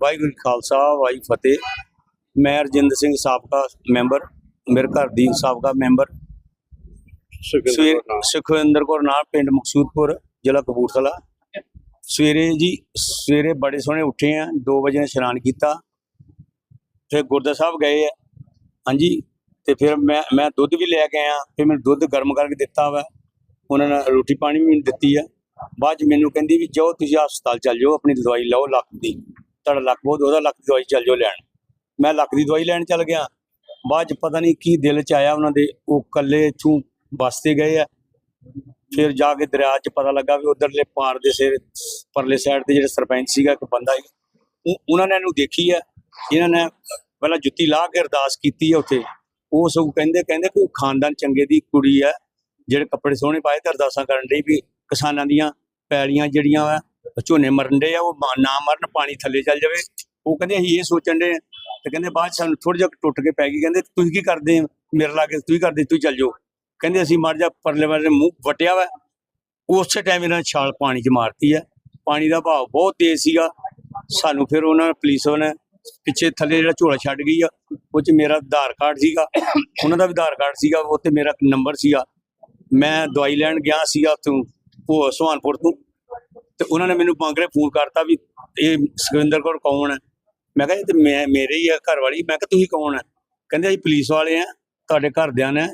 ਵਾਹਿਗੁਰੂ ਖਾਲਸਾ ਵਾਹਿ ਫਤਿਹ। ਮੈਂ ਰਜਿੰਦਰ ਸਿੰਘ ਸਾਬਕਾ ਮੈਂਬਰ, ਮੇਰੇ ਘਰ ਦੀ ਸਾਬਕਾ ਮੈਂਬਰ। ਸਵੇਰ ਸੁਖਵਿੰਦਰ ਕੌਰ ਨਾਲ ਪਿੰਡ ਮਕਸੂਦਪੁਰ, ਜ਼ਿਲ੍ਹਾ ਕਪੂਰਥਲਾ। ਸਵੇਰੇ ਜੀ, ਸਵੇਰੇ ਬੜੇ ਸੋਹਣੇ ਉੱਠੇ ਆ 2 ਵਜੇ ਇਸ਼ਨਾਨ ਕੀਤਾ। ਫਿਰ ਗੁਰਦੁਆਰਾ ਸਾਹਿਬ ਗਏ ਆ। ਹਾਂਜੀ ਤੇ ਫਿਰ ਮੈਂ ਮੈਂ ਦੁੱਧ ਵੀ ਲੈ ਕੇ ਆਇਆ, ਫਿਰ ਮੈਨੂੰ ਦੁੱਧ ਗਰਮ ਕਰਕੇ ਦਿੱਤਾ ਵਾ। ਉਹਨਾਂ ਨੇ ਰੋਟੀ ਪਾਣੀ ਵੀ ਮੈਨੂੰ ਦਿੱਤੀ ਆ। ਬਾਅਦ ਚ ਮੈਨੂੰ ਕਹਿੰਦੀ ਵੀ ਜਾਓ ਤੁਸੀਂ ਹਸਪਤਾਲ ਚੱਲ ਜਾਓ, ਆਪਣੀ ਦਵਾਈ ਲਓ ਲੱਕ ਦੀ। ਤੁਹਾਡਾ ਲੱਕ ਬਹੁਤ, ਉਹਦਾ ਲੱਕ ਦੀ ਦਵਾਈ ਚੱਲ ਜਾਓ ਲੈਣ। ਮੈਂ ਲੱਕ ਦੀ ਦਵਾਈ ਲੈਣ ਚੱਲ ਗਿਆ। ਬਾਅਦ ਚ ਪਤਾ ਨਹੀਂ ਕੀ ਦਿਲ ਚ ਆਇਆ ਉਹਨਾਂ ਦੇ, ਉਹ ਕੱਲੇ ਇਥੋਂ ਬੱਸ ਤੇ ਗਏ ਆ। ਫਿਰ ਜਾ ਕੇ ਦਰਿਆ 'ਚ ਪਤਾ ਲੱਗਾ ਵੀ ਉਧਰਲੇ ਪਾਰ ਦੇ ਸਿਰ, ਪਰਲੇ ਸਾਈਡ ਤੇ ਜਿਹੜਾ ਸਰਪੰਚ ਸੀਗਾ ਇੱਕ ਬੰਦਾ ਸੀ। ਉਹਨਾਂ ਨੇ ਇਹਨੂੰ ਦੇਖੀ ਆ। ਇਹਨਾਂ ਨੇ ਪਹਿਲਾਂ ਜੁੱਤੀ ਲਾ ਕੇ ਅਰਦਾਸ ਕੀਤੀ ਆ ਉੱਥੇ। ਉਹ ਸਗੋਂ ਕਹਿੰਦੇ ਕਹਿੰਦੇ ਕਿ ਉਹ ਖਾਨਦਾਨ ਚੰਗੇ ਦੀ ਕੁੜੀ ਆ, ਜਿਹੜੇ ਕੱਪੜੇ ਸੋਹਣੇ ਪਾਏ ਤੇ ਅਰਦਾਸਾਂ ਕਰਨ ਲਈ ਵੀ ਕਿਸਾਨਾਂ ਦੀਆਂ ਪੈਲੀਆਂ ਜਿਹੜੀਆਂ ਵਾ, ਝੋਨੇ ਮਰਨ ਦੇ ਆ, ਉਹ ਨਾ ਮਰਨ, ਪਾਣੀ ਥੱਲੇ ਚੱਲ ਜਾਵੇ। ਉਹ ਕਹਿੰਦੇ ਅਸੀਂ ਇਹ ਸੋਚਣ ਦੇ ਤੇ ਕਹਿੰਦੇ ਬਾਅਦ 'ਚ ਸਾਨੂੰ ਥੋੜਾ ਜਿਹਾ ਟੁੱਟ ਕੇ ਪੈ ਗਈ, ਕਹਿੰਦੇ ਤੁਸੀਂ ਕੀ ਕਰਦੇ ਮੇਰੇ ਲਾਗੇ ਤੁਸੀਂ ਕਰਦੇ, ਤੁਸੀਂ ਚੱਲ ਜਾਓ। ਕਹਿੰਦੇ ਅਸੀਂ ਮਰ ਜਾ ਪਰਲੇ ਵਾਲੇ ਮੂੰਹ ਵਟਿਆ ਵਾ। ਉਸੇ ਟਾਈਮ ਇਹਨਾਂ ਨੇ ਛਾਲ ਪਾਣੀ 'ਚ ਮਾਰਤੀ ਆ। ਪਾਣੀ ਦਾ ਭਾਵ ਬਹੁਤ ਤੇਜ਼ ਸੀਗਾ। ਸਾਨੂੰ ਫਿਰ ਉਹਨਾਂ, ਪੁਲਿਸ ਨੇ ਪਿੱਛੇ ਥੱਲੇ ਜਿਹੜਾ ਝੋਲਾ ਛੱਡ ਗਈ ਆ, ਉਹ 'ਚ ਮੇਰਾ ਆਧਾਰ ਕਾਰਡ ਸੀਗਾ। ਉਹਨਾਂ ਦਾ ਵੀ ਆਧਾਰ ਕਾਰਡ ਸੀਗਾ ਉਹ ਤੇ ਮੇਰਾ ਨੰਬਰ ਸੀਗਾ। ਮੈਂ ਦਵਾਈ ਲੈਣ ਗਿਆ ਸੀਗਾ ਉੱਥੋਂ, ਉਹ ਸੁਹਾਨਪੁਰ ਤੋਂ। ਤੇ ਉਹਨਾਂ ਨੇ ਮੈਨੂੰ ਮੰਗਰੇ ਫੋਨ ਕਰਤਾ ਵੀ, ਇਹ ਸੁਖਵਿੰਦਰ ਕੌਰ ਕੌਣ ਹੈ ਮੈਂ ਕਿਹਾ, ਇਹ ਤੇ ਮੈਂ, ਮੇਰੇ ਹੀ ਆ ਘਰ ਵਾਲੀ। ਮੈਂ ਕਿਹਾ, ਤੁਸੀਂ ਕੌਣ ਹੈ ਕਹਿੰਦੇ, ਅਸੀਂ ਪੁਲਿਸ ਵਾਲੇ ਆ, ਤੁਹਾਡੇ ਘਰਦਿਆਂ ਨੇ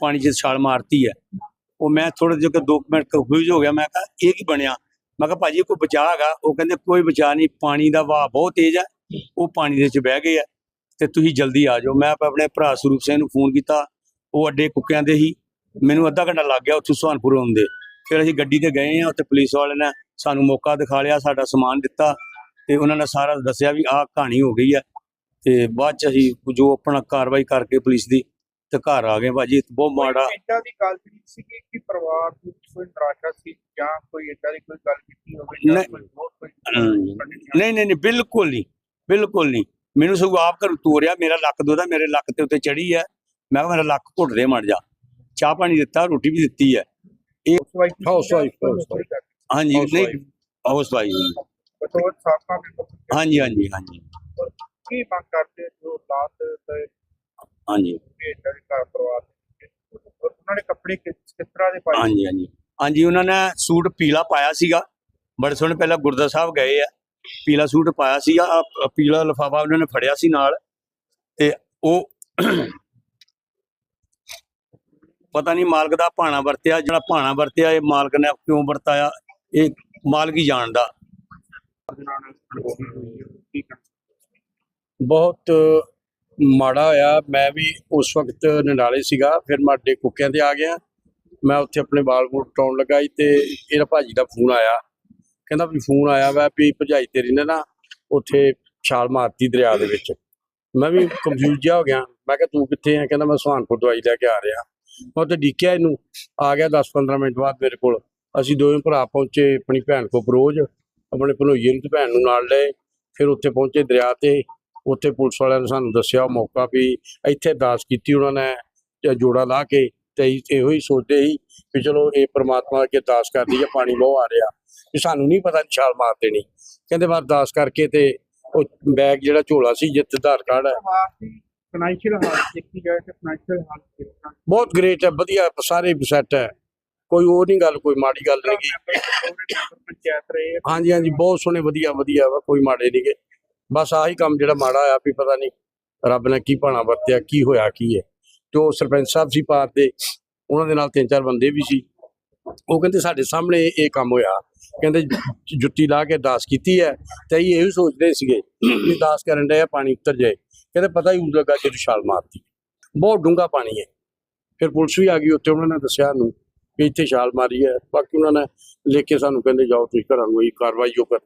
ਪਾਣੀ 'ਚ ਛਾਲ ਮਾਰਤੀ ਹੈ ਉਹ ਮੈਂ ਥੋੜਾ ਜਿਹਾ ਕਿ ਦੋ ਕੁ ਮਿੰਟ ਕਨਫਿਊਜ਼ ਹੋ ਗਿਆ। ਮੈਂ ਕਿਹਾ, ਇਹ ਕੀ ਬਣਿਆ? ਮੈਂ ਕਿਹਾ, ਭਾਜੀ ਕੋਈ ਬਚਾਅ ਹੈਗਾ? ਉਹ ਕਹਿੰਦੇ, ਕੋਈ ਬਚਾਅ ਨਹੀਂ, ਪਾਣੀ ਦਾ ਵਹਾਅ ਬਹੁਤ ਤੇਜ਼ ਹੈ ਉਹ ਪਾਣੀ ਦੇ ਵਿੱਚ ਬਹਿ ਗਏ ਆ ਤੇ ਤੁਸੀਂ ਜਲਦੀ ਆ ਜਾਓ। ਮੈਂ ਆਪਣੇ ਭਰਾ ਸਰੂਪ ਸਿੰਘ ਨੂੰ ਫੋਨ ਕੀਤਾ। ਉਹ ਅੱਡੇ ਕੁੱਕਿਆਂ ਦੇ ਹੀ ਮੈਨੂੰ ਅੱਧਾ ਘੰਟਾ ਲੱਗ ਗਿਆ ਉੱਥੋਂ ਸੁਹਾਨਪੁਰ ਆਉਂਦੇ ਫਿਰ ਅਸੀਂ ਗੱਡੀ ਤੇ ਗਏ ਆ ਉੱਥੇ ਪੁਲਿਸ ਵਾਲੇ ਨੇ ਸਾਨੂੰ ਮੌਕਾ ਦਿਖਾ ਲਿਆ ਸਾਡਾ ਸਮਾਨ ਦਿੱਤਾ ਤੇ ਉਹਨਾਂ ਨੇ ਸਾਰਾ ਦੱਸਿਆ ਵੀ ਆਹ ਕਹਾਣੀ ਹੋ ਗਈ ਹੈ ਤੇ ਬਾਅਦ ਚ ਅਸੀਂ ਜੋ ਆਪਣਾ ਕਾਰਵਾਈ ਕਰਕੇ ਪੁਲਿਸ ਦੀ ਤੇ ਘਰ ਆ ਗਏ ਭਾਜੀ ਬਹੁਤ ਮਾੜਾ। ਇਦਾਂ ਦੀ ਗੱਲ ਨਹੀਂ ਸੀ ਕਿ ਪਰਿਵਾਰ ਨੂੰ ਕੋਈ ਨਿਰਾਸ਼ਾ ਸੀ ਜਾਂ ਕੋਈ ਇਦਾਂ ਦੀ ਕੋਈ ਗੱਲ ਕੀਤੀ ਹੋਵੇ ਜਾਂ ਨਹੀਂ। ਕੋਈ ਹੋਰ ਕੋਈ ਨਹੀਂ ਨਹੀਂ ਨਹੀਂ ਬਿਲਕੁਲ ਨਹੀਂ। ਬਿਲਕੁਲ ਨਹੀਂ। ਮੈਨੂੰ ਸਗੋਂ ਆਪ ਘਰ ਤੋਰਿਆ ਮੇਰਾ ਲੱਕ ਦੋਦਾ ਮੇਰੇ ਲੱਕ ਤੇ ਉੱਤੇ ਚੜੀ ਹੈ। ਮੈਂ ਕਿਹਾ ਮੇਰਾ ਲੱਕ ਘੁੱਟ ਦੇ ਮੜ ਜਾ ਚਾਹ ਪਾਣੀ ਦਿੱਤਾ ਰੋਟੀ ਵੀ ਦਿੱਤੀ ਹੈ। housewife. ਹਾਂਜੀ ਨਹੀਂ. ਹਾਊਸ ਵਾਈ ਬਤੌਰ ਸਾਫਾ ਵੀ ਹਾਂਜੀ ਹਾਂਜੀ ਹਾਂਜੀ। ਕੀ ਮੰਗ ਕਰਦੇ ਜੋ ਲਾਤ ਤੇ ਹਾਂਜੀ। ਇਦਾਂ ਦੇ ਘਰ ਪਰਿਵਾਰ ਦੇ ਵਿੱਚ? ਔਰ ਉਹਨਾਂ ਨੇ ਕੱਪੜੇ ਕਿਸ ਕਿਸ ਤਰ੍ਹਾਂ ਦੇ ਪਾਏ? ਹਾਂਜੀ ਹਾਂਜੀ। ਹਾਂਜੀ ਉਹਨਾਂ ਨੇ ਸੂਟ ਪੀਲਾ ਪਾਇਆ ਸੀਗਾ। ਬੜੇ ਸੋਹਣੇ ਪਹਿਲਾਂ ਗੁਰਦਾ ਸਾਹਿਬ ਗਏ ਆ। ਪੀਲਾ ਸੂਟ ਪਾਇਆ ਸੀਗਾ ਆਹ ਪੀਲਾ ਲਫਾਫਾ ਉਹਨਾਂ ਨੇ ਫੜਿਆ ਸੀ ਨਾਲ ਤੇ ਉਹ ਪਤਾ ਨਹੀਂ ਮਾਲਕ ਦਾ ਭਾਣਾ ਵਰਤਿਆ, ਜਿਹੜਾ ਭਾਣਾ ਵਰਤਿਆ, ਇਹ ਮਾਲਕ ਨੇ ਕਿਉਂ ਵਰਤਾਇਆ, ਇਹ ਮਾਲਕ ਹੀ ਜਾਣਦਾ। ਬਹੁਤ ਮਾੜਾ ਹੋਇਆ, ਮੈਂ ਵੀ ਉਸ ਵਕਤ ਨੰਡਾਲੇ ਸੀਗਾ, ਫਿਰ ਮੈਂ ਕੁੱਕਿਆਂ ਤੇ ਆ ਗਿਆ, ਮੈਂ ਉੱਥੇ ਆਪਣੇ ਬਾਲ ਬੂਟ ਟਾਉਣ ਲੱਗਾ ਤੇ ਇਹਦਾ ਭਾਜੀ ਦਾ ਫੋਨ ਆਇਆ। ਕਹਿੰਦਾ ਵੀ ਫੋਨ ਆਇਆ ਵਾ ਵੀ ਭਜਾਈ ਤੇਰੀ ਨੇ ਨਾ ਉੱਥੇ ਛਾਲ ਮਾਰਤੀ ਦਰਿਆ ਦੇ ਵਿੱਚ। ਮੈਂ ਵੀ ਕੰਫਿਊਜ਼ ਜਿਹਾ ਹੋ ਗਿਆ। ਮੈਂ ਕਿਹਾ ਤੂੰ ਕਿੱਥੇ ਆ? ਕਹਿੰਦਾ ਮੈਂ ਸੁਹਾਨਪੁਰ ਦਵਾਈ ਲੈ ਕੇ ਆ ਰਿਹਾ। ਮੈਂ ਉੱਥੇ ਡਿੱਕਿਆ ਇਹਨੂੰ। ਆ ਗਿਆ 10-15 ਮਿੰਟ ਬਾਅਦ ਮੇਰੇ ਕੋਲ। ਅਸੀਂ ਦੋਵੇਂ ਭਰਾ ਪਹੁੰਚੇ ਆਪਣੀ ਭੈਣ ਕੋ ਬਰੋਜ। ਆਪਣੇ ਭਲੋਈਏ ਨੂੰ ਭੈਣ ਨੂੰ ਨਾਲ ਲਏ। ਫਿਰ ਉੱਥੇ ਪਹੁੰਚੇ ਦਰਿਆ ਤੇ। ਉੱਥੇ ਪੁਲਿਸ ਵਾਲਿਆਂ ਨੇ ਸਾਨੂੰ ਦੱਸਿਆ ਮੌਕਾ ਵੀ ਇੱਥੇ ਅਰਦਾਸ ਕੀਤੀ ਉਹਨਾਂ ਨੇ ਜੋੜਾ ਲਾ ਕੇ। ਤੇ ਅਸੀਂ ਇਹੋ ਹੀ ਸੋਚਦੇ ਸੀ ਕਿ ਚਲੋ ਇਹ ਪ੍ਰਮਾਤਮਾ ਅੱਗੇ ਅਰਦਾਸ ਕਰਦੀ ਹੈ ਪਾਣੀ ਬਹੁ ਆ ਰਿਹਾ। ਵੀ ਸਾਨੂੰ ਨਹੀਂ ਪਤਾ ਛਾਲ ਮਾਰ ਦੇਣੀ। ਕਹਿੰਦੇ ਮੈਂ ਅਰਦਾਸ ਕਰਕੇ ਤੇ ਉਹ ਬੈਗ ਜਿਹੜਾ ਝੋਲਾ ਸੀ ਜਿੱਥੇ ਆਧਾਰ ਕਾਰਡ ਹੈ। ਪਰਿਵਾਰ ਦੀ ਫਾਈਨੈਂਸ਼ੀਅਲ ਹਾਲਤ ਦੇਖੀ ਜਾਏ ਤੇ ਫਾਈਨੈਂਸ਼ੀਅਲ ਹਾਲਤ ਕਿਸ ਤਰ੍ਹਾਂ ਬਹੁਤ ਗ੍ਰੇਟ ਹੈ ਵਧੀਆ ਸਾਰੇ ਸੈੱਟ ਹੈ। ਕੋਈ ਉਹ ਨਹੀਂ ਗੱਲ ਕੋਈ ਮਾੜੀ ਗੱਲ ਨਹੀਂ ਗੀ। ਪੰਚਾਇਤ ਰਹੇ ਹਾਂਜੀ ਹਾਂਜੀ ਬਹੁਤ ਸੋਹਣੇ ਵਧੀਆ ਵਧੀਆ ਵਾ ਕੋਈ ਮਾੜੇ ਨਹੀਂਗੇ ਬਸ ਆਹੀ ਕੰਮ ਜਿਹੜਾ ਮਾੜਾ ਆ ਵੀ ਪਤਾ ਨਹੀਂ ਰੱਬ ਨੇ ਕੀ ਭਾਣਾ ਵਰਤਿਆ ਕੀ ਹੋਇਆ ਕੀ ਹੈ। ਤੇ ਉਹ ਸਰਪੰਚ ਸਾਹਿਬ ਸੀ ਪਾਰ ਦੇ ਉਹਨਾਂ ਦੇ ਨਾਲ ਤਿੰਨ ਚਾਰ ਬੰਦੇ ਵੀ ਸੀ। ਉਹ ਕਹਿੰਦੇ ਸਾਡੇ ਸਾਹਮਣੇ ਇਹ ਕੰਮ ਹੋਇਆ। ਕਹਿੰਦੇ ਜੁੱਤੀ ਲਾ ਕੇ ਅਰਦਾਸ ਕੀਤੀ ਹੈ ਤੇ ਅਸੀਂ ਇਹੋ ਸੋਚਦੇ ਸੀਗੇ ਵੀ ਅਰਦਾਸ ਕਰਨ ਡਏ ਪਾਣੀ ਉਤਰ ਜਾਏ। ਕਹਿੰਦੇ ਪਤਾ ਹੀ ਉਦੋਂ ਲੱਗਾ ਜਦੋਂ ਛਾਲ ਮਾਰਤੀ। ਬਹੁਤ ਡੂੰਘਾ ਪਾਣੀ ਹੈ। ਫਿਰ ਪੁਲਿਸ ਵੀ ਆ ਗਈ ਉੱਥੇ, ਉਹਨਾਂ ਨੇ ਦੱਸਿਆ ਨੂੰ ਕਿ ਇੱਥੇ ਛਾਲ ਮਾਰੀ ਹੈ। ਬਾਕੀ ਉਹਨਾਂ ਨੇ ਲਿਖ ਕੇ ਸਾਨੂੰ ਕਹਿੰਦੇ ਜਾਓ, ਤੁਸੀਂ ਘਰਾਂ ਨੂੰ ਇਹ ਕਾਰਵਾਈ ਜੋ ਕਰਨੀ